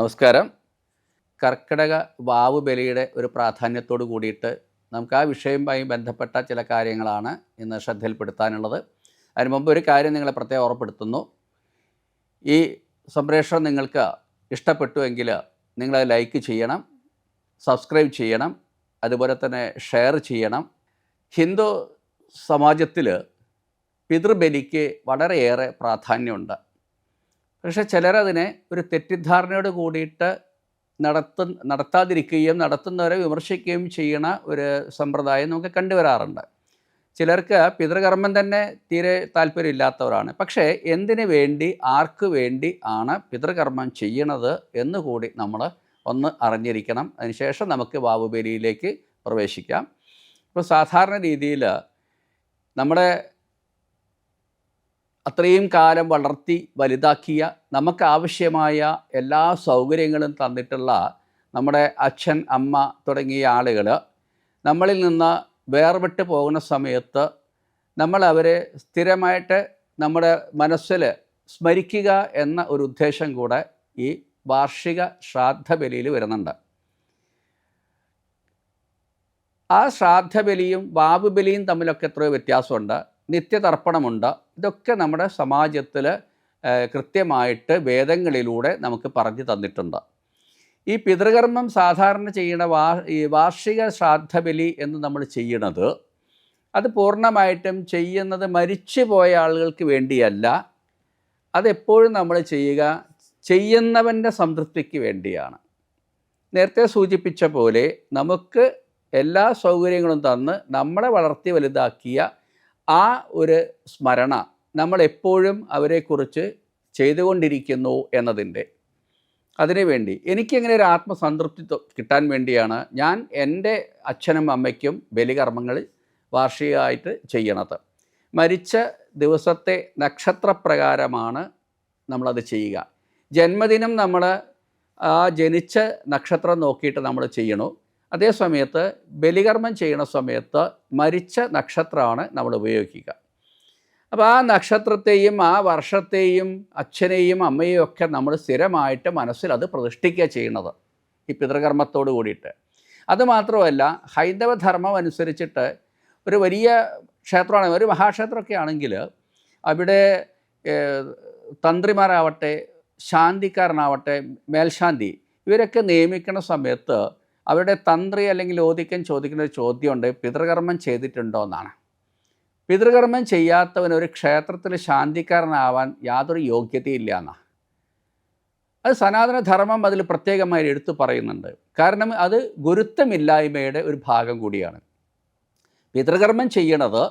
നമസ്കാരം. കർക്കിടക വാവ് ബലിയുടെ ഒരു പ്രാധാന്യത്തോട് കൂടിയിട്ട് നമുക്ക് ആ വിഷയവുമായി ബന്ധപ്പെട്ട ചില കാര്യങ്ങളാണ് ഇന്ന് ശ്രദ്ധയിൽപ്പെടുത്താനുള്ളത്. അതിന് മുമ്പ് ഒരു കാര്യം നിങ്ങളെ പ്രത്യേകം ഓർപ്പെടുത്തുന്നു ഈ സംപ്രേഷണം നിങ്ങൾക്ക് ഇഷ്ടപ്പെട്ടുവെങ്കിൽ നിങ്ങളത് ലൈക്ക് ചെയ്യണം സബ്സ്ക്രൈബ് ചെയ്യണം അതുപോലെ തന്നെ ഷെയർ ചെയ്യണം. ഹിന്ദു സമാജത്തിൽ പിതൃബലിക്ക് വളരെയേറെ പ്രാധാന്യമുണ്ട്. പക്ഷേ ചിലരതിനെ ഒരു തെറ്റിദ്ധാരണയോട് കൂടിയിട്ട് നടത്തു നടത്താതിരിക്കുകയും നടത്തുന്നവരെ വിമർശിക്കുകയും ചെയ്യണ ഒരു സമ്പ്രദായം നമുക്ക് കണ്ടുവരാറുണ്ട്. ചിലർക്ക് പിതൃകർമ്മം തന്നെ തീരെ താല്പര്യമില്ലാത്തവരാണ്. പക്ഷേ എന്തിനു വേണ്ടി ആർക്ക് വേണ്ടി ആണ് പിതൃകർമ്മം ചെയ്യണത് എന്നുകൂടി നമ്മൾ ഒന്ന് അറിഞ്ഞിരിക്കണം. അതിനുശേഷം നമുക്ക് വാവുബലിയിലേക്ക് പ്രവേശിക്കാം. ഇപ്പോൾ സാധാരണ രീതിയിൽ നമ്മുടെ അത്രയും കാലം വളർത്തി വലുതാക്കിയ നമുക്ക് ആവശ്യമായ എല്ലാ സൗകര്യങ്ങളും തന്നിട്ടുള്ള നമ്മുടെ അച്ഛൻ അമ്മ തുടങ്ങിയ ആളുകൾ നമ്മളിൽ നിന്ന് വേർപെട്ട് പോകുന്ന സമയത്ത് നമ്മൾ അവരെ സ്ഥിരമായിട്ട് നമ്മുടെ മനസ്സിൽ സ്മരിക്കുക എന്ന ഒരു ഉദ്ദേശം കൂടെ ഈ വാർഷിക ശ്രാദ്ധബലിയിൽ വരുന്നുണ്ട്. ആ ശ്രാദ്ധബലിയും വാവുബലിയും തമ്മിലൊക്കെ എത്രയോ വ്യത്യാസമുണ്ട്. നിത്യതർപ്പണമുണ്ട്. ഇതൊക്കെ നമ്മുടെ സമാജത്തിൽ കൃത്യമായിട്ട് വേദങ്ങളിലൂടെ നമുക്ക് പറഞ്ഞു തന്നിട്ടുണ്ട്. ഈ പിതൃകർമ്മം സാധാരണ ചെയ്യുന്ന വാ ഈ വാർഷിക ശ്രാദ്ധബലി എന്ന് നമ്മൾ ചെയ്യണത് അത് പൂർണമായിട്ടും ചെയ്യുന്നത് മരിച്ചു പോയ ആളുകൾക്ക് വേണ്ടിയല്ല. അതെപ്പോഴും നമ്മൾ ചെയ്യുക ചെയ്യുന്നവന്റെ സംതൃപ്തിക്ക് വേണ്ടിയാണ്. നേരത്തെ സൂചിപ്പിച്ച പോലെ നമുക്ക് എല്ലാ സൗകര്യങ്ങളും തന്ന് നമ്മളെ വളർത്തി വലുതാക്കിയ ആ ഒരു സ്മരണ നമ്മളെപ്പോഴും അവരെക്കുറിച്ച് ചെയ്തുകൊണ്ടിരിക്കുന്നു എന്നതിന്റെ അതിനുവേണ്ടി എനിക്കിങ്ങനെ ഒരു ആത്മസംതൃപ്തി കിട്ടാൻ വേണ്ടിയാണ് ഞാൻ എന്റെ അച്ഛനും അമ്മയ്ക്കും ബലികർമ്മങ്ങൾ വാർഷികമായിട്ട് ചെയ്യണത്. മരിച്ച ദിവസത്തെ നക്ഷത്രപ്രകാരമാണ് നമ്മളത് ചെയ്യുക. ജന്മദിനം നമ്മൾ ആ ജനിച്ച നക്ഷത്രം നോക്കിയിട്ട് നമ്മൾ ചെയ്യണു. അതേ സമയത്ത് ബലികർമ്മം ചെയ്യുന്ന സമയത്ത് മരിച്ച നക്ഷത്രമാണ് നമ്മൾ ഉപയോഗിക്കുക. അപ്പോൾ ആ നക്ഷത്രത്തെയും ആ വർഷത്തെയും അച്ഛനെയും അമ്മയെയും ഒക്കെ നമ്മൾ സ്ഥിരമായിട്ട് മനസ്സിൽ അത് പ്രതിഷ്ഠിക്കുക ചെയ്യുന്നത് ഈ പിതൃകർമ്മത്തോട് കൂടിയിട്ട്. അതുമാത്രമല്ല ഹൈന്ദവ ധർമ്മം അനുസരിച്ചിട്ട് ഒരു വലിയ ക്ഷേത്രമാണ് ഒരു മഹാക്ഷേത്രമൊക്കെ ആണെങ്കിൽ അവിടെ തന്ത്രിമാരാവട്ടെ ശാന്തിക്കാരനാവട്ടെ മേൽശാന്തി ഇവരൊക്കെ നിയമിക്കുന്ന സമയത്ത് അവരുടെ തന്ത്രി അല്ലെങ്കിൽ ഓദിക്കൻ ചോദിക്കുന്ന ഒരു ചോദ്യമുണ്ട് പിതൃകർമ്മം ചെയ്തിട്ടുണ്ടോ എന്നാണ്. പിതൃകർമ്മം ചെയ്യാത്തവൻ ഒരു ക്ഷേത്രത്തിൽ ശാന്തിക്കാരനാവാൻ യാതൊരു യോഗ്യതയില്ല എന്നാണ് അത് സനാതനധർമ്മം അതിൽ പ്രത്യേകമായി എടുത്തു പറയുന്നുണ്ട്. കാരണം അത് ഗുരുത്വമില്ലായ്മയുടെ ഒരു ഭാഗം കൂടിയാണ്. പിതൃകർമ്മം ചെയ്യണത്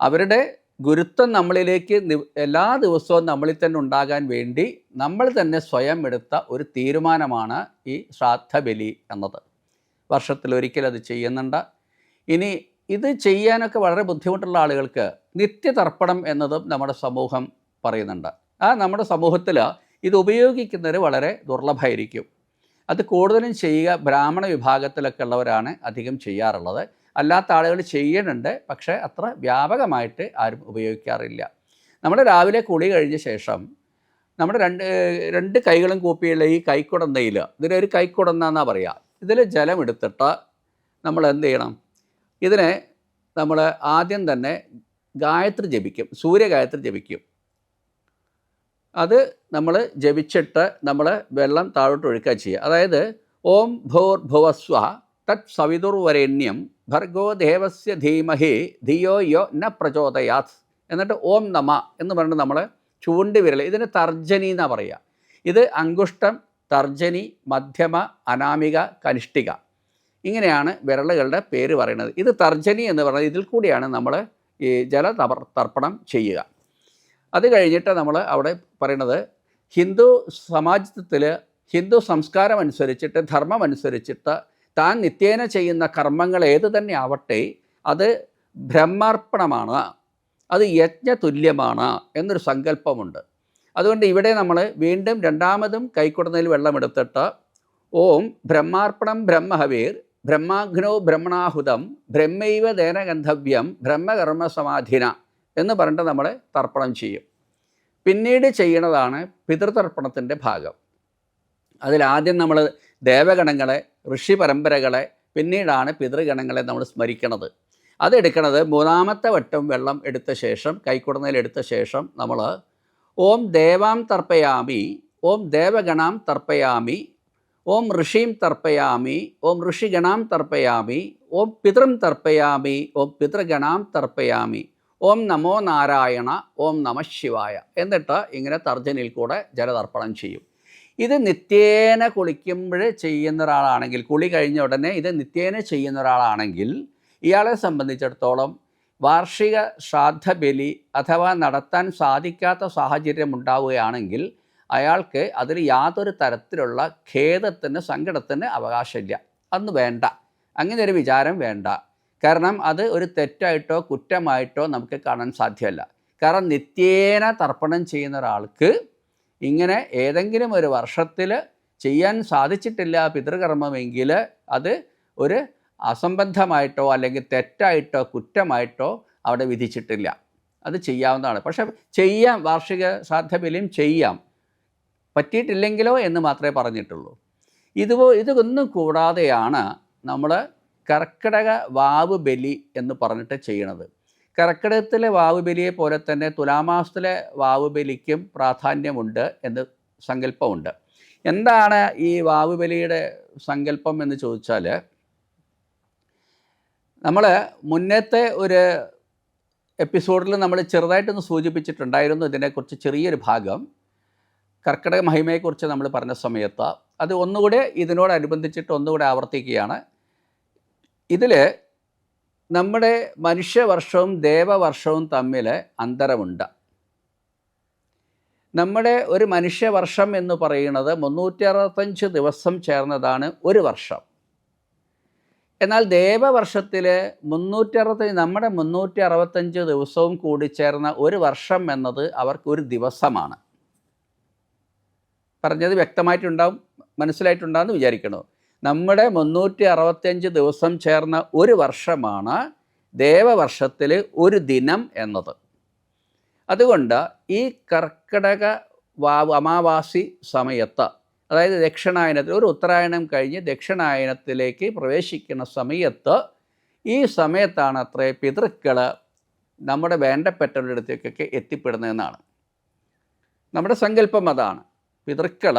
അവരുടെ ഗുരുത്വം നമ്മളിലേക്ക് എല്ലാ ദിവസവും നമ്മളിൽ തന്നെ ഉണ്ടാകാൻ വേണ്ടി നമ്മൾ തന്നെ സ്വയം എടുത്ത ഒരു തീരുമാനമാണ് ഈ ശ്രാദ്ധബലി എന്നത്. വർഷത്തിലൊരിക്കൽ അത് ചെയ്യുന്നുണ്ട്. ഇനി ഇത് ചെയ്യാനൊക്കെ വളരെ ബുദ്ധിമുട്ടുള്ള ആളുകൾക്ക് നിത്യതർപ്പണം എന്നതും നമ്മുടെ സമൂഹം പറയുന്നുണ്ട്. ആ നമ്മുടെ സമൂഹത്തിൽ ഇത് ഉപയോഗിക്കുന്നവർ വളരെ ദുർലഭമായിരിക്കും അത് കൂടുതലും ചെയ്യുക ബ്രാഹ്മണ വിഭാഗത്തിലൊക്കെ ഉള്ളവരാണ് അധികം ചെയ്യാറുള്ളത്. അല്ലാത്ത ആളുകൾ ചെയ്യുന്നുണ്ട് പക്ഷേ അത്ര വ്യാപകമായിട്ട് ആരും ഉപയോഗിക്കാറില്ല. നമ്മൾ രാവിലെ കുളി കഴിഞ്ഞ ശേഷം നമ്മുടെ രണ്ട് രണ്ട് കൈകളും കൂപ്പിയുള്ള ഈ കൈക്കുടന്തയിൽ ഇതിനൊരു കൈക്കുടന്നാന്നാ പറയുക? ഇതിൽ ജലമെടുത്തിട്ട് നമ്മൾ എന്ത് ചെയ്യണം? ഇതിനെ നമ്മൾ ആദ്യം തന്നെ ഗായത്രി ജപിക്കും സൂര്യഗായത്രി ജപിക്കും. അത് നമ്മൾ ജപിച്ചിട്ട് നമ്മൾ വെള്ളം താഴോട്ട് ഒഴുക്കുക ചെയ്യുക. അതായത് ഓം ഭോർ ഭുവസ്വ തത് സവിതുർവരേണ്യം ഭർഗോ ദേവസ്യ ധീമഹി ധിയോ യോ ന പ്രചോദയാത്. എന്നിട്ട് ഓം നമ എന്ന് പറഞ്ഞിട്ട് നമ്മൾ ചൂണ്ടി വിരൽ ഇതിന് തർജനി എന്നാണ് പറയുക. ഇത് അങ്കുഷ്ടം തർജനി മധ്യമ അനാമിക കനിഷ്ഠിക. ഇങ്ങനെയാണ് വിരലുകളുടെ പേര് പറയുന്നത്. ഇത് തർജനി എന്ന് പറയുന്നത് ഇതിൽ കൂടിയാണ് നമ്മൾ ഈ ജല തർപ്പണം ചെയ്യുക. അത് കഴിഞ്ഞിട്ട് നമ്മൾ അവിടെ പറയുന്നത് ഹിന്ദു സമാജത്തിൽ ഹിന്ദു സംസ്കാരം അനുസരിച്ചിട്ട് ധർമ്മം അനുസരിച്ചിട്ട് താൻ നിത്യേന ചെയ്യുന്ന കർമ്മങ്ങൾ ഏത് തന്നെ ആവട്ടെ അത് ബ്രഹ്മാർപ്പണമാണ് അത് യജ്ഞതുല്യമാണ് എന്നൊരു സങ്കല്പമുണ്ട്. അതുകൊണ്ട് ഇവിടെ നമ്മൾ വീണ്ടും രണ്ടാമതും കൈക്കുടന്നതിൽ വെള്ളമെടുത്തിട്ട് ഓം ബ്രഹ്മാർപ്പണം ബ്രഹ്മഹവീർ ബ്രഹ്മാഗ്നോ ബ്രഹ്മണാഹുതം ബ്രഹ്മൈവ ദേനഗന്ധവ്യം ബ്രഹ്മകർമ്മ സമാധിന എന്ന് പറഞ്ഞിട്ട് നമ്മൾ തർപ്പണം ചെയ്യും. പിന്നീട് ചെയ്യണതാണ് പിതൃതർപ്പണത്തിന്റെ ഭാഗം. അതിലാദ്യം നമ്മൾ ദേവഗണങ്ങളെ ഋഷി പരമ്പരകളെ പിന്നീടാണ് പിതൃഗണങ്ങളെ നമ്മൾ സ്മരിക്കണത്. അതെടുക്കണത് മൂന്നാമത്തെ വട്ടം വെള്ളം എടുത്ത ശേഷം കൈക്കുടന്നയിൽ എടുത്ത ശേഷം നമ്മൾ ഓം ദേവാം തർപ്പയാമി ഓം ദേവഗണാം തർപ്പയാമി ഓം ഋഷീം തർപ്പയാമി ഓം ഋഷിഗണാം തർപ്പയാമി ഓം പിതൃം തർപ്പയാമി ഓം പിതൃഗണാം തർപ്പയാമി ഓം നമോ നാരായണ ഓം നമ ശിവായ എന്നിട്ട് ഇങ്ങനെ തർജനിൽ കൂടെ ജലതർപ്പണം ചെയ്യും. ഇത് നിത്യേന കുളിക്കുമ്പോൾ ചെയ്യുന്ന ഒരാളാണെങ്കിൽ കുളി കഴിഞ്ഞ ഉടനെ ഇത് നിത്യേന ചെയ്യുന്ന ഒരാളാണെങ്കിൽ ഇയാളെ സംബന്ധിച്ചിടത്തോളം വാർഷിക ശ്രാദ്ധബലി അഥവാ നടത്താൻ സാധിക്കാത്ത സാഹചര്യം ഉണ്ടാവുകയാണെങ്കിൽ അയാൾക്ക് അതിൽ യാതൊരു തരത്തിലുള്ള ഖേദത്തിന് സങ്കടത്തിന് അവകാശമില്ല. അന്ന് വേണ്ട. അങ്ങനെ ഒരു വിചാരം വേണ്ട. കാരണം അത് ഒരു തെറ്റായിട്ടോ കുറ്റമായിട്ടോ നമുക്ക് കാണാൻ സാധ്യമല്ല. കാരണം നിത്യേന തർപ്പണം ചെയ്യുന്ന ഒരാൾക്ക് ഇങ്ങനെ ഏതെങ്കിലും ഒരു വർഷത്തിൽ ചെയ്യാൻ സാധിച്ചിട്ടില്ല പിതൃകർമ്മമെങ്കിൽ അത് ഒരു അസംബന്ധമായിട്ടോ അല്ലെങ്കിൽ തെറ്റായിട്ടോ കുറ്റമായിട്ടോ അവിടെ വിധിച്ചിട്ടില്ല. അത് ചെയ്യാവുന്നതാണ്. പക്ഷേ ചെയ്യാം വാർഷിക ശ്രാദ്ധബലിയും ചെയ്യാം. പറ്റിയിട്ടില്ലെങ്കിലോ എന്ന് മാത്രമേ പറഞ്ഞിട്ടുള്ളൂ. ഇതുപോ ഇതൊന്നും കൂടാതെയാണ് നമ്മൾ കർക്കിടക വാവ് ബലി എന്ന് പറഞ്ഞിട്ട് ചെയ്യണത്. കർക്കിടകത്തിലെ വാവ് ബലിയെ പോലെ തന്നെ തുലാമാസത്തിലെ വാവ് ബലിക്കും പ്രാധാന്യമുണ്ട് എന്ന് സങ്കല്പമുണ്ട്. എന്താണ് ഈ വാവ് ബലിയുടെ സങ്കല്പം എന്ന് ചോദിച്ചാൽ നമ്മൾ മുന്നത്തെ ഒരു എപ്പിസോഡിൽ നമ്മൾ ചെറുതായിട്ടൊന്ന് സൂചിപ്പിച്ചിട്ടുണ്ടായിരുന്നു ഇതിനെക്കുറിച്ച് ചെറിയൊരു ഭാഗം. കർക്കിടക മഹിമയെക്കുറിച്ച് നമ്മൾ പറഞ്ഞ സമയത്ത് അത് ഒന്നുകൂടെ ഇതിനോടനുബന്ധിച്ചിട്ട് ഒന്നുകൂടെ ആവർത്തിക്കുകയാണ്. ഇതിൽ നമ്മുടെ മനുഷ്യവർഷവും ദേവവർഷവും തമ്മിൽ അന്തരമുണ്ട്. നമ്മുടെ ഒരു മനുഷ്യവർഷം എന്ന് പറയുന്നത് മുന്നൂറ്റി അറുപത്തഞ്ച് ദിവസം ചേർന്നതാണ് ഒരു വർഷം. എന്നാൽ ദേവവർഷത്തിൽ മുന്നൂറ്റി അറുപത്തഞ്ച് നമ്മുടെ മുന്നൂറ്റി അറുപത്തഞ്ച് ദിവസവും കൂടി ചേർന്ന ഒരു വർഷം എന്നത് അവർക്ക് ഒരു ദിവസമാണ്. പറഞ്ഞത് വ്യക്തമായിട്ടുണ്ടാവും മനസ്സിലായിട്ടുണ്ടാവും വിചാരിക്കണോ? നമ്മുടെ മുന്നൂറ്റി അറുപത്തിയഞ്ച് ദിവസം ചേർന്ന ഒരു വർഷമാണ് ദേവവർഷത്തിൽ ഒരു ദിനം എന്നത്. അതുകൊണ്ട് ഈ കർക്കിടക വാവ് അമാവാസി സമയത്ത് അതായത് ദക്ഷിണായനത്തിൽ ഒരു ഉത്തരായണം കഴിഞ്ഞ് ദക്ഷിണായനത്തിലേക്ക് പ്രവേശിക്കുന്ന സമയത്ത് ഈ സമയത്താണ് അത്രേ പിതൃക്കൾ നമ്മുടെ വേണ്ടപ്പെട്ടവരുടെ അടുത്തേക്കൊക്കെ എത്തിപ്പെടുന്നതെന്നാണ്. നമ്മുടെ സങ്കല്പം അതാണ്. പിതൃക്കൾ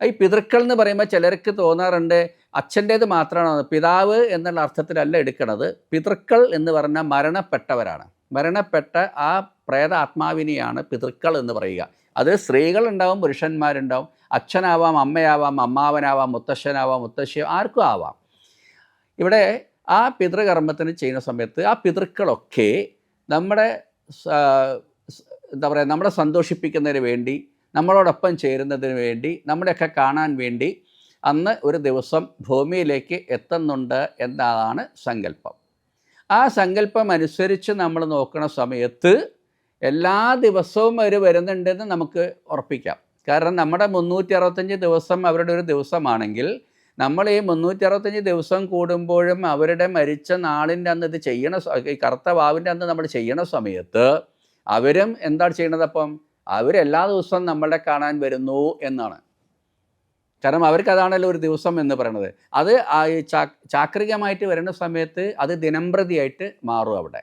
ഈ പിതൃക്കൾ എന്ന് പറയുമ്പോൾ ചിലർക്ക് തോന്നാറുണ്ട് അച്ഛന്റേത് മാത്രമാണ് പിതാവ് എന്നുള്ള അർത്ഥത്തിലല്ല എടുക്കുന്നത് പിതൃക്കൾ എന്ന് പറഞ്ഞാൽ മരണപ്പെട്ടവരാണ്. മരണപ്പെട്ട ആ പ്രേത ആത്മാവിനെയാണ് പിതൃക്കൾ എന്ന് പറയുക. അത് സ്ത്രീകളുണ്ടാവും പുരുഷന്മാരുണ്ടാവും അച്ഛനാവാം അമ്മയാവാം അമ്മാവനാവാം മുത്തശ്ശനാവാം മുത്തശ്ശി ആർക്കും ആവാം. ഇവിടെ ആ പിതൃകർമ്മത്തിന് ചെയ്യുന്ന സമയത്ത് ആ പിതൃക്കളൊക്കെ നമ്മുടെ എന്താ പറയുക നമ്മളെ സന്തോഷിപ്പിക്കുന്നതിന് വേണ്ടി നമ്മളോടൊപ്പം ചേരുന്നതിന് വേണ്ടി നമ്മളെയൊക്കെ കാണാൻ വേണ്ടി അന്ന് ഒരു ദിവസം ഭൂമിയിലേക്ക് എത്തുന്നുണ്ട് എന്നതാണ് സങ്കല്പം. ആ സങ്കല്പം അനുസരിച്ച് നമ്മൾ നോക്കുന്ന സമയത്ത് എല്ലാ ദിവസവും അവർ വരുന്നുണ്ടെന്ന് നമുക്ക് ഉറപ്പിക്കാം. കാരണം നമ്മുടെ മുന്നൂറ്റി അറുപത്തഞ്ച് ദിവസം അവരുടെ ഒരു ദിവസമാണെങ്കിൽ നമ്മൾ ഈ മുന്നൂറ്റി അറുപത്തഞ്ച് ദിവസം കൂടുമ്പോഴും അവരുടെ മരിച്ച നാളിന്റെ അന്ന് ഇത് ചെയ്യണ ഈ കറുത്ത വാവിന്റെ അന്ന് നമ്മൾ ചെയ്യണ സമയത്ത് അവരും എന്താണ് ചെയ്യണത് അപ്പം? അവരെല്ലാ ദിവസവും നമ്മളെ കാണാൻ വരുന്നു എന്നാണ്. കാരണം അവർക്ക് അതാണല്ലോ ഒരു ദിവസം എന്ന് പറയുന്നത് അത് ചാക്രികമായിട്ട് വരുന്ന സമയത്ത് അത് ദിനംപ്രതിയായിട്ട് മാറും അവിടെ.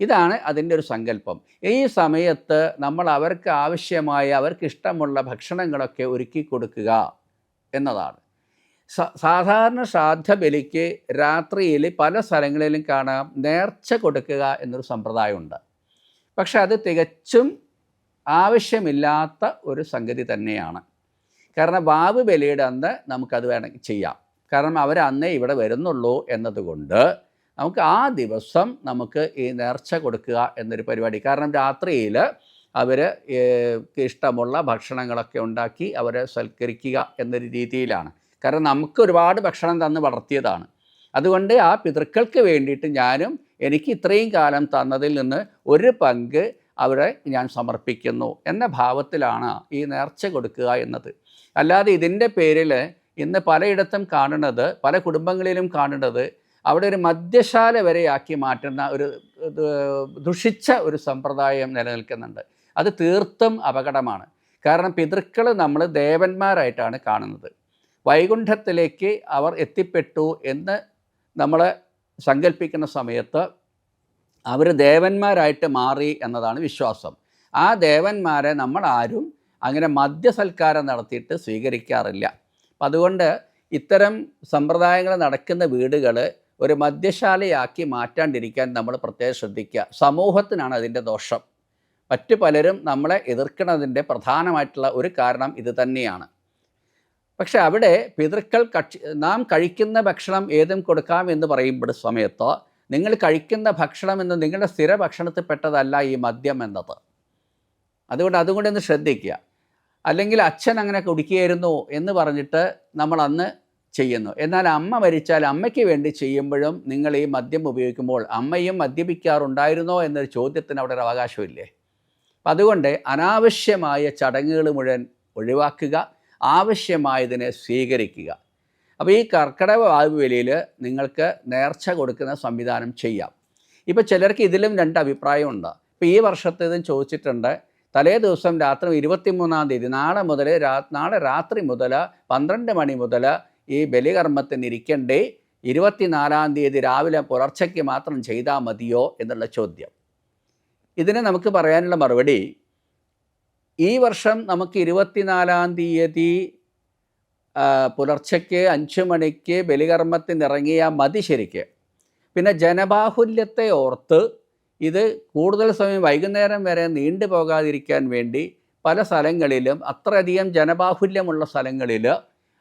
ഇതാണ് അതിന്റെ ഒരു സങ്കല്പം. ഈ സമയത്ത് നമ്മൾ അവർക്ക് ആവശ്യമായ അവർക്ക് ഇഷ്ടമുള്ള ഭക്ഷണങ്ങളൊക്കെ ഒരുക്കി കൊടുക്കുക എന്നതാണ്. സാധാരണ ശ്രാദ്ധ ബലിക്ക് രാത്രിയിൽ പല സ്ഥലങ്ങളിലും കാണാം നേർച്ച കൊടുക്കുക എന്നൊരു സമ്പ്രദായമുണ്ട്. പക്ഷെ അത് തികച്ചും ആവശ്യമില്ലാത്ത ഒരു സംഗതി തന്നെയാണ്. കാരണം വാവ് ബലിയുടെ അന്ന് നമുക്കത് വേണമെങ്കിൽ ചെയ്യാം. കാരണം അവരന്നേ ഇവിടെ വരുന്നുള്ളൂ എന്നതുകൊണ്ട് നമുക്ക് ആ ദിവസം നമുക്ക് ഈ നേർച്ച കൊടുക്കുക എന്നൊരു പരിപാടി. കാരണം രാത്രിയിൽ അവർ ഇഷ്ടമുള്ള ഭക്ഷണങ്ങളൊക്കെ ഉണ്ടാക്കി അവരെ സൽക്കരിക്കുക എന്നൊരു രീതിയിലാണ്. കാരണം നമുക്ക് ഒരുപാട് ഭക്ഷണം തന്ന് വളർത്തിയതാണ്. അതുകൊണ്ട് ആ പിതൃക്കൾക്ക് വേണ്ടിയിട്ട് ഞാനും എനിക്ക് ഇത്രയും കാലം തന്നതിൽ നിന്ന് ഒരു പങ്ക് അവരെ ഞാൻ സമർപ്പിക്കുന്നു എന്ന ഭാവത്തിലാണ് ഈ നേർച്ച കൊടുക്കുക എന്നത്. അല്ലാതെ ഇതിന്റെ പേരിൽ ഇന്ന് പലയിടത്തും കാണുന്നത് പല കുടുംബങ്ങളിലും കാണുന്നത് അവിടെ ഒരു മദ്യശാല വരെയാക്കി മാറ്റുന്ന ഒരു ദുഷിച്ച ഒരു സമ്പ്രദായം നിലനിൽക്കുന്നുണ്ട്. അത് തീർത്തും അപകടമാണ്. കാരണം പിതൃക്കൾ നമ്മൾ ദേവന്മാരായിട്ടാണ് കാണുന്നത്. വൈകുണ്ഠത്തിലേക്ക് അവർ എത്തിപ്പെട്ടു എന്ന് നമ്മൾ സങ്കല്പിക്കുന്ന സമയത്ത് അവർ ദേവന്മാരായിട്ട് മാറി എന്നതാണ് വിശ്വാസം. ആ ദേവന്മാരെ നമ്മൾ ആരും അങ്ങനെ മദ്യസൽക്കാരം നടത്തിയിട്ട് സ്വീകരിക്കാറില്ല. അപ്പം അതുകൊണ്ട് ഇത്തരം സമ്പ്രദായങ്ങൾ നടക്കുന്ന വീടുകൾ ഒരു മദ്യശാലയാക്കി മാറ്റാണ്ടിരിക്കാൻ നമ്മൾ പ്രത്യേകം ശ്രദ്ധിക്കുക. സമൂഹത്തിനാണ് അതിന്റെ ദോഷം. മറ്റു പലരും നമ്മളെ എതിർക്കുന്നതിന്റെ പ്രധാനമായിട്ടുള്ള ഒരു കാരണം ഇത് തന്നെയാണ്. പക്ഷെ അവിടെ പിതൃക്കൾ കക്ഷി നാം കഴിക്കുന്ന ഭക്ഷണം ഏതും കൊടുക്കാം എന്ന് പറയുമ്പോൾ സമയത്ത് നിങ്ങൾ കഴിക്കുന്ന ഭക്ഷണം എന്ന് നിങ്ങളുടെ സ്ഥിര ഭക്ഷണത്തിൽ പെട്ടതല്ല ഈ മദ്യം എന്നത്. അതുകൊണ്ട് അതുകൊണ്ട് ഒന്ന് ശ്രദ്ധിക്കുക. അല്ലെങ്കിൽ അച്ഛൻ അങ്ങനെ കുടിക്കുകയായിരുന്നു എന്ന് പറഞ്ഞിട്ട് നമ്മൾ അന്ന് ചെയ്യുന്നു. എന്നാൽ അമ്മ മരിച്ചാൽ അമ്മയ്ക്ക് വേണ്ടി ചെയ്യുമ്പോഴും നിങ്ങൾ ഈ മദ്യം ഉപയോഗിക്കുമ്പോൾ അമ്മയും മദ്യപിക്കാറുണ്ടായിരുന്നോ എന്നൊരു ചോദ്യത്തിന് അവിടെ ഒരു അവകാശമില്ലേ? അപ്പം അതുകൊണ്ട് അനാവശ്യമായ ചടങ്ങുകൾ മുഴുവൻ ഒഴിവാക്കുക ആവശ്യമായതിനെ സ്വീകരിക്കുക. അപ്പോൾ ഈ കർക്കിടക വായുവലിയിൽ നിങ്ങൾക്ക് നേർച്ച കൊടുക്കുന്ന സംവിധാനം ചെയ്യാം. ഇപ്പോൾ ചിലർക്ക് ഇതിലും രണ്ട് അഭിപ്രായമുണ്ട്. ഇപ്പോൾ ഈ വർഷത്തെ ഇതും ചോദിച്ചിട്ടുണ്ട് തലേ ദിവസം രാത്രി ഇരുപത്തിമൂന്നാം തീയതി നാളെ മുതൽ നാളെ രാത്രി മുതൽ പന്ത്രണ്ട് മണി മുതൽ ഈ ബലികർമ്മത്തിന് ഇരിക്കണ്ടേ ഇരുപത്തിനാലാം തീയതി രാവിലെ പുലർച്ചയ്ക്ക് മാത്രം ചെയ്താൽ മതിയോ എന്നുള്ള ചോദ്യം. ഇതിനെ നമുക്ക് പറയാനുള്ള മറുപടി ഈ വർഷം നമുക്ക് ഇരുപത്തിനാലാം തീയതി പുലർച്ചയ്ക്ക് അഞ്ച് മണിക്ക് ബലികർമ്മത്തിന് ഇറങ്ങിയാൽ മതി ശരിക്ക്. പിന്നെ ജനബാഹുല്യത്തെ ഓർത്ത് ഇത് കൂടുതൽ സമയം വൈകുന്നേരം വരെ നീണ്ടു പോകാതിരിക്കാൻ വേണ്ടി പല സ്ഥലങ്ങളിലും അത്രയധികം ജനബാഹുല്യമുള്ള സ്ഥലങ്ങളിൽ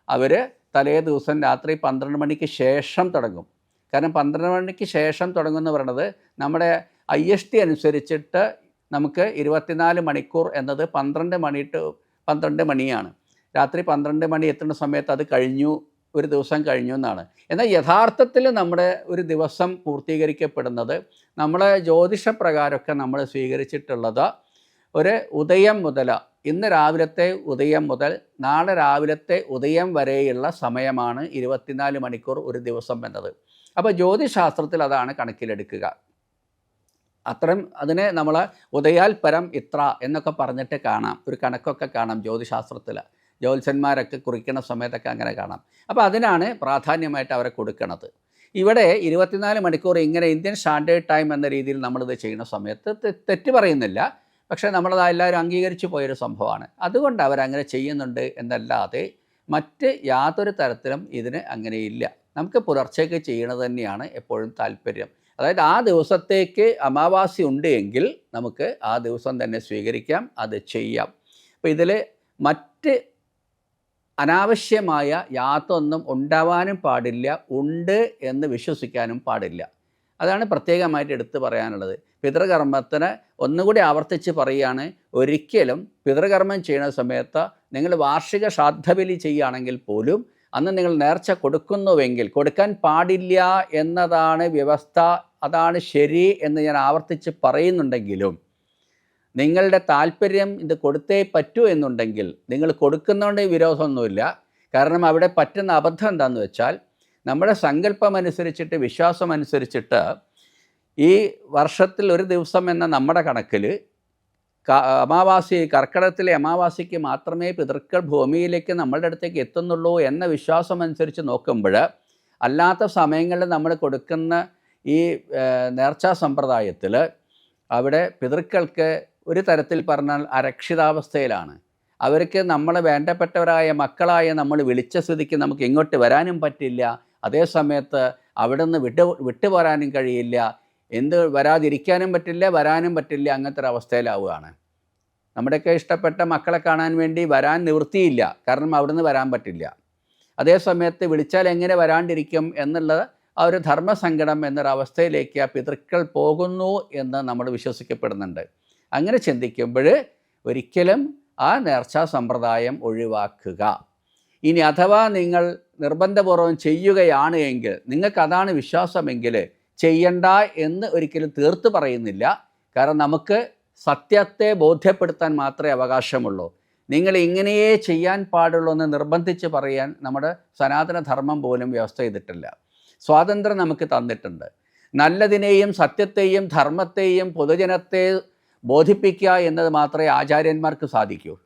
അവർ തലേ ദിവസം രാത്രി പന്ത്രണ്ട് മണിക്ക് ശേഷം തുടങ്ങും. കാരണം പന്ത്രണ്ട് മണിക്ക് ശേഷം തുടങ്ങുമെന്ന് പറയുന്നത് നമ്മുടെ ഐ എസ് ടി അനുസരിച്ചിട്ട് നമുക്ക് ഇരുപത്തിനാല് മണിക്കൂർ എന്നത് പന്ത്രണ്ട് മണി ടു പന്ത്രണ്ട് മണിയാണ്. രാത്രി പന്ത്രണ്ട് മണി എത്തുന്ന സമയത്ത് അത് കഴിഞ്ഞു ഒരു ദിവസം കഴിഞ്ഞു എന്നാണ്. എന്നാൽ യഥാർത്ഥത്തിൽ നമ്മുടെ ഒരു ദിവസം പൂർത്തീകരിക്കപ്പെടുന്നത് നമ്മളെ ജ്യോതിഷപ്രകാരമൊക്കെ നമ്മൾ സ്വീകരിച്ചിട്ടുള്ളത് ഒരു ഉദയം മുതൽ ഇന്ന് രാവിലത്തെ ഉദയം മുതൽ നാളെ രാവിലത്തെ ഉദയം വരെയുള്ള സമയമാണ് ഇരുപത്തിനാല് മണിക്കൂർ ഒരു ദിവസം എന്നത്. അപ്പോൾ ജ്യോതിശാസ്ത്രത്തിൽ അതാണ് കണക്കിലെടുക്കുക. അത്രയും അതിനെ നമ്മൾ ഉദയാൽ പരം ഇത്ര എന്നൊക്കെ പറഞ്ഞിട്ട് കാണാം. ഒരു കണക്കൊക്കെ കാണാം ജ്യോതിശാസ്ത്രത്തിൽ ജ്യോത്സ്യന്മാരൊക്കെ കുറിക്കുന്ന സമയത്തൊക്കെ അങ്ങനെ കാണാം. അപ്പോൾ അതിനാണ് പ്രാധാന്യമായിട്ട് അവരെ കൊടുക്കുന്നത് ഇവിടെ ഇരുപത്തിനാല് മണിക്കൂർ ഇങ്ങനെ ഇന്ത്യൻ സ്റ്റാൻഡേർഡ് ടൈം എന്ന രീതിയിൽ നമ്മളിത് ചെയ്യുന്ന സമയത്ത് തെറ്റ് പറയുന്നില്ല. പക്ഷേ നമ്മളത് എല്ലാവരും അംഗീകരിച്ചു പോയൊരു സംഭവമാണ്. അതുകൊണ്ട് അവരങ്ങനെ ചെയ്യുന്നുണ്ട് എന്നല്ലാതെ മറ്റ് യാതൊരു തരത്തിലും ഇതിന് അങ്ങനെയില്ല. നമുക്ക് പുലർച്ചയ്ക്ക് ചെയ്യണത് തന്നെയാണ് എപ്പോഴും താല്പര്യം. അതായത് ആ ദിവസത്തേക്ക് അമാവാസി ഉണ്ട് എങ്കിൽ നമുക്ക് ആ ദിവസം തന്നെ സ്വീകരിക്കാം അത് ചെയ്യാം. അപ്പോൾ ഇതിൽ മറ്റ് അനാവശ്യമായ യാതൊന്നും ഉണ്ടാവാനും പാടില്ല ഉണ്ട് എന്ന് വിശ്വസിക്കാനും പാടില്ല. അതാണ് പ്രത്യേകമായിട്ട് എടുത്തു പറയാനുള്ളത്. പിതൃകർമ്മത്തിന് ഒന്നുകൂടി ആവർത്തിച്ച് പറയുകയാണ് ഒരിക്കലും പിതൃകർമ്മം ചെയ്യുന്ന സമയത്ത് നിങ്ങൾ വാർഷിക ശ്രാദ്ധബലി ചെയ്യുകയാണെങ്കിൽ പോലും അന്ന് നിങ്ങൾ നേർച്ച കൊടുക്കുന്നുവെങ്കിൽ കൊടുക്കാൻ പാടില്ല എന്നതാണ് വ്യവസ്ഥ അതാണ് ശരി എന്ന് ഞാൻ ആവർത്തിച്ച് പറയുന്നുണ്ടെങ്കിലും നിങ്ങളുടെ താല്പര്യം ഇത് കൊടുത്തേ പറ്റൂ എന്നുണ്ടെങ്കിൽ നിങ്ങൾ കൊടുക്കുന്നതുകൊണ്ട് വിരോധമൊന്നുമില്ല. കാരണം അവിടെ പറ്റുന്ന അബദ്ധം എന്താണെന്ന് വെച്ചാൽ നമ്മുടെ സങ്കല്പം അനുസരിച്ചിട്ട് വിശ്വാസം അനുസരിച്ചിട്ട് ഈ വർഷത്തിൽ ഒരു ദിവസം എന്ന നമ്മുടെ കണക്കിൽ അമാവാസി കർക്കിടകത്തിലെ അമാവാസിക്ക് മാത്രമേ പിതൃക്കൾ ഭൂമിയിലേക്ക് നമ്മളുടെ അടുത്തേക്ക് എത്തുന്നുള്ളൂ എന്ന വിശ്വാസം അനുസരിച്ച് നോക്കുമ്പോൾ അല്ലാത്ത സമയങ്ങളിൽ നമ്മൾ കൊടുക്കുന്ന ഈ നേർച്ചാ സമ്പ്രദായത്തിൽ അവിടെ പിതൃക്കൾക്ക് ഒരു തരത്തിൽ പറഞ്ഞാൽ അരക്ഷിതാവസ്ഥയിലാണ്. അവർക്ക് നമ്മൾ വേണ്ടപ്പെട്ടവരായ മക്കളായ നമ്മൾ വിളിച്ച സ്ഥിതിക്ക് നമുക്ക് ഇങ്ങോട്ട് വരാനും പറ്റില്ല. അതേ സമയത്ത് അവിടെ നിന്ന് വിട്ടു വിട്ടുപോരാനും കഴിയില്ല. എന്ത് വരാതിരിക്കാനും പറ്റില്ല വരാനും പറ്റില്ല അങ്ങനത്തെ ഒരു അവസ്ഥയിലാവുകയാണ് നമ്മുടെയൊക്കെ ഇഷ്ടപ്പെട്ട മക്കളെ കാണാൻ വേണ്ടി വരാൻ നിവൃത്തിയില്ല. കാരണം അവിടുന്ന് വരാൻ പറ്റില്ല. അതേ സമയത്ത് വിളിച്ചാൽ എങ്ങനെ വരാണ്ടിരിക്കും എന്നുള്ള ആ ഒരു ധർമ്മസങ്കടം എന്നൊരവസ്ഥയിലേക്ക് ആ പിതൃക്കൾ പോകുന്നു എന്ന് നമ്മൾ വിശ്വസിക്കപ്പെടുന്നുണ്ട്. അങ്ങനെ ചിന്തിക്കുമ്പോൾ ഒരിക്കലും ആ നേർച്ചാ സമ്പ്രദായം ഒഴിവാക്കുക. ഇനി അഥവാ നിങ്ങൾ നിർബന്ധപൂർവം ചെയ്യുകയാണ് എങ്കിൽ നിങ്ങൾക്ക് അതാണ് വിശ്വാസമെങ്കിൽ ചെയ്യണ്ട എന്ന് ഒരിക്കലും തീർത്ത് പറയുന്നില്ല. കാരണം നമുക്ക് സത്യത്തെ ബോധ്യപ്പെടുത്താൻ മാത്രമേ അവകാശമുള്ളൂ. നിങ്ങൾ ഇങ്ങനെയേ ചെയ്യാൻ പാടുള്ളൂ എന്ന് നിർബന്ധിച്ച് പറയാൻ നമ്മുടെ സനാതനധർമ്മം പോലും വ്യവസ്ഥ ചെയ്തിട്ടില്ല. സ്വാതന്ത്ര്യം നമുക്ക് തന്നിട്ടുണ്ട്. നല്ലതിനെയും സത്യത്തെയും ധർമ്മത്തെയും പൊതുജനത്തെ ബോധിപ്പിക്കുക എന്നത് മാത്രമേ ആചാര്യന്മാർക്ക് സാധിക്കൂ.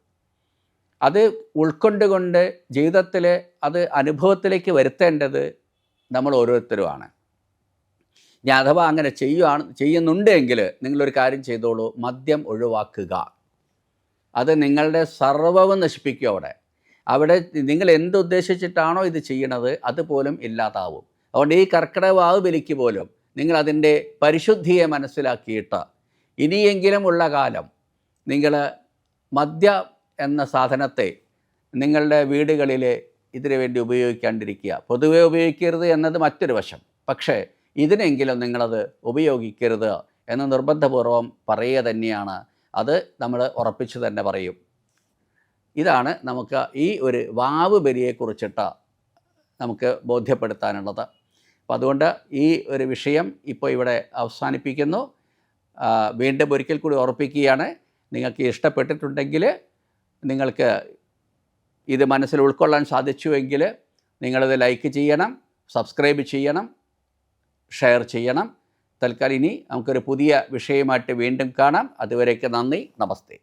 അത് ഉൾക്കൊണ്ടുകൊണ്ട് ജീവിതത്തിൽ അത് അനുഭവത്തിലേക്ക് വരുത്തേണ്ടത് നമ്മൾ ഓരോരുത്തരുമാണ്. ഞാൻ അഥവാ അങ്ങനെ ചെയ്യുകയാണ് ചെയ്യുന്നുണ്ടെങ്കിൽ നിങ്ങളൊരു കാര്യം ചെയ്തോളൂ. മദ്യം ഒഴിവാക്കുക. അത് നിങ്ങളുടെ സർവവും നശിപ്പിക്കും അവിടെ. അവിടെ നിങ്ങൾ എന്തുദ്ദേശിച്ചിട്ടാണോ ഇത് ചെയ്യണത് അതുപോലും ഇല്ലാതാവും. അതുകൊണ്ട് ഈ കർക്കിടവാവ് ബലിക്ക് പോലും നിങ്ങൾ അതിന്റെ പരിശുദ്ധിയെ മനസ്സിലാക്കിയിട്ട് ഇനിയെങ്കിലും ഉള്ള കാലം നിങ്ങൾ മദ്യ എന്ന സാധനത്തെ നിങ്ങളുടെ വീടുകളിൽ ഇതിനു വേണ്ടി ഉപയോഗിക്കാണ്ടിരിക്കുക. പൊതുവെ ഉപയോഗിക്കരുത് എന്നത് മറ്റൊരു വശം. പക്ഷേ ഇതിനെങ്കിലും നിങ്ങളത് ഉപയോഗിക്കരുത് എന്ന് നിർബന്ധപൂർവം പറയുക തന്നെയാണ്. അത് നമ്മൾ ഉറപ്പിച്ചു തന്നെ പറയും. ഇതാണ് നമുക്ക് ഈ ഒരു വാവ് ബലിയെക്കുറിച്ചിട്ട് നമുക്ക് ബോധ്യപ്പെടുത്താനുള്ളത്. അപ്പോൾ അതുകൊണ്ട് ഈ ഒരു വിഷയം ഇപ്പോൾ ഇവിടെ അവസാനിപ്പിക്കുന്നു. വീണ്ടും ഒരിക്കൽ കൂടി ഉറപ്പിക്കുകയാണ്. നിങ്ങൾക്ക് ഇഷ്ടപ്പെട്ടിട്ടുണ്ടെങ്കിൽ നിങ്ങൾക്ക് ഇത് മനസ്സിൽ ഉൾക്കൊള്ളാൻ സാധിച്ചുവെങ്കിൽ നിങ്ങളത് ലൈക്ക് ചെയ്യണം സബ്സ്ക്രൈബ് ചെയ്യണം ഷെയർ ചെയ്യണം. തൽക്കാലം ഇനി നമുക്കൊരു പുതിയ വിഷയമായിട്ട് വീണ്ടും കാണാം. അതുവരേക്ക് നന്ദി നമസ്തേ.